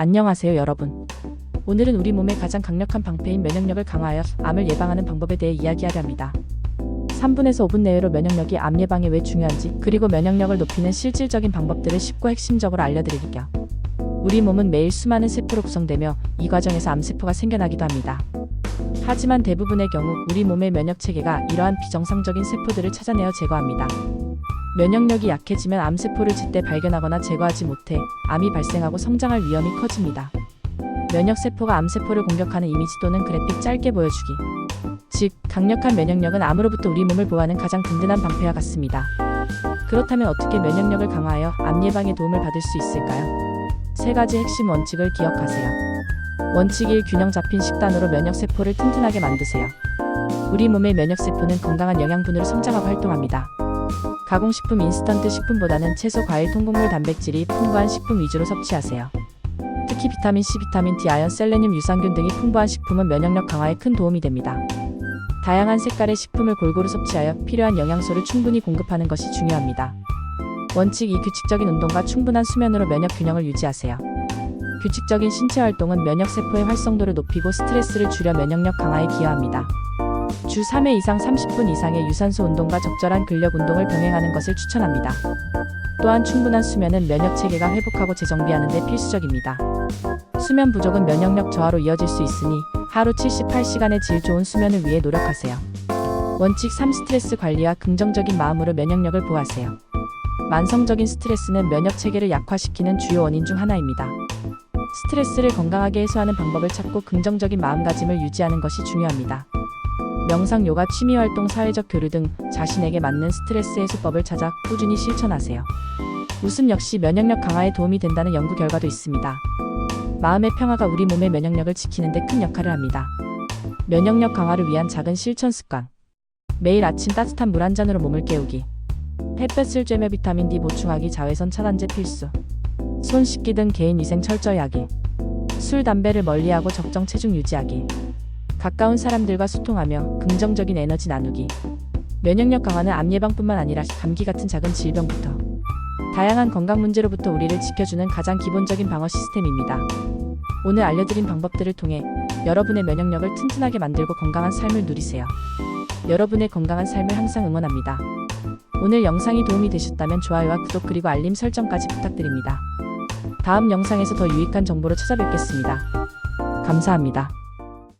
안녕하세요 여러분. 오늘은 우리 몸의 가장 강력한 방패인 면역력을 강화하여 암을 예방하는 방법에 대해 이야기하려 합니다. 3분에서 5분 내외로 면역력이 암 예방에 왜 중요한지 그리고 면역력을 높이는 실질적인 방법들을 쉽고 핵심적으로 알려드릴게요. 우리 몸은 매일 수많은 세포로 구성되며 이 과정에서 암세포가 생겨나기도 합니다. 하지만 대부분의 경우 우리 몸의 면역 체계가 이러한 비정상적인 세포들을 찾아내어 제거합니다. 면역력이 약해지면 암세포를 제때 발견하거나 제거하지 못해 암이 발생하고 성장할 위험이 커집니다. 면역세포가 암세포를 공격하는 이미지 또는 그래픽 짧게 보여주기. 즉, 강력한 면역력은 암으로부터 우리 몸을 보호하는 가장 든든한 방패와 같습니다. 그렇다면 어떻게 면역력을 강화하여 암 예방에 도움을 받을 수 있을까요? 세 가지 핵심 원칙을 기억하세요. 원칙 1. 균형 잡힌 식단으로 면역세포를 튼튼하게 만드세요. 우리 몸의 면역세포는 건강한 영양분으로 성장하고 활동합니다. 가공식품 인스턴트 식품보다는 채소, 과일, 통곡물, 단백질이 풍부한 식품 위주로 섭취하세요. 특히 비타민 C, 비타민 D, 아연, 셀레늄, 유산균 등이 풍부한 식품은 면역력 강화에 큰 도움이 됩니다. 다양한 색깔의 식품을 골고루 섭취하여 필요한 영양소를 충분히 공급하는 것이 중요합니다. 원칙 2. 규칙적인 운동과 충분한 수면으로 면역 균형을 유지하세요. 규칙적인 신체 활동은 면역 세포의 활성도를 높이고 스트레스를 줄여 면역력 강화에 기여합니다. 주 3회 이상 30분 이상의 유산소 운동과 적절한 근력 운동을 병행하는 것을 추천합니다. 또한 충분한 수면은 면역 체계가 회복하고 재정비하는 데 필수적입니다. 수면 부족은 면역력 저하로 이어질 수 있으니 하루 78시간의 질 좋은 수면을 위해 노력하세요. 원칙 3 스트레스 관리와 긍정적인 마음으로 면역력을 보호하세요. 만성적인 스트레스는 면역 체계를 약화시키는 주요 원인 중 하나입니다. 스트레스를 건강하게 해소하는 방법을 찾고 긍정적인 마음가짐을 유지하는 것이 중요합니다. 명상, 요가, 취미 활동, 사회적 교류 등 자신에게 맞는 스트레스 해소법을 찾아 꾸준히 실천하세요. 웃음 역시 면역력 강화에 도움이 된다는 연구 결과도 있습니다. 마음의 평화가 우리 몸의 면역력을 지키는 데 큰 역할을 합니다. 면역력 강화를 위한 작은 실천 습관. 매일 아침 따뜻한 물 한 잔으로 몸을 깨우기. 햇볕을 쬐며 비타민 D 보충하기, 자외선 차단제 필수. 손 씻기 등 개인 위생 철저히 하기. 술, 담배를 멀리하고 적정 체중 유지하기. 가까운 사람들과 소통하며 긍정적인 에너지 나누기. 면역력 강화는 암 예방뿐만 아니라 감기 같은 작은 질병부터 다양한 건강 문제로부터 우리를 지켜주는 가장 기본적인 방어 시스템입니다. 오늘 알려드린 방법들을 통해 여러분의 면역력을 튼튼하게 만들고 건강한 삶을 누리세요. 여러분의 건강한 삶을 항상 응원합니다. 오늘 영상이 도움이 되셨다면 좋아요와 구독 그리고 알림 설정까지 부탁드립니다. 다음 영상에서 더 유익한 정보로 찾아뵙겠습니다. 감사합니다.